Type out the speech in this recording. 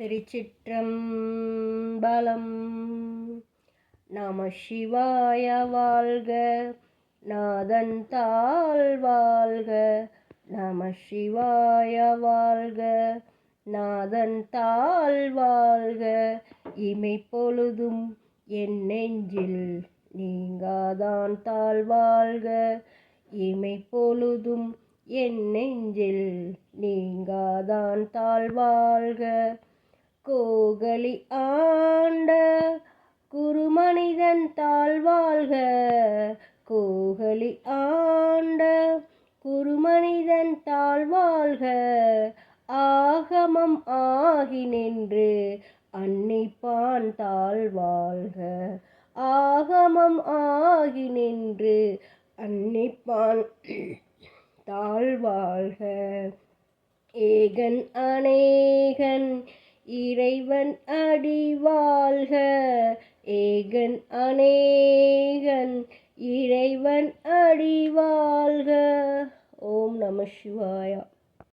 திருச்சிற்றம்பலம். நம சிவாய வாழ்க நாதன் தாழ் வாழ்க. நம சிவாய வாழ்க நாதன் தாழ் வாழ்க. இமை பொழுதும் என் நெஞ்சில் நீங்காதான் தாழ் வாழ்க. இமை பொழுதும் என் நெஞ்சில் நீங்காதான் தாழ் வாழ்க. கோகலி ஆண்ட குருமனிதன் தாழ்வாழ்க. கோகலி ஆண்ட குருமனிதன் தாழ்வாழ்க. ஆகமம் ஆகி நின்று அன்னிப்பான் தாழ்வாழ்க. ஆகமம் ஆகி நின்று அன்னிப்பான் தாழ்வாழ்க. ஏகன் அநேகன் இறைவன் அடிவாழ்க ஏகன் அநேகன். இறைவன் அடிவாழ்க ஓம் நம சிவாயா.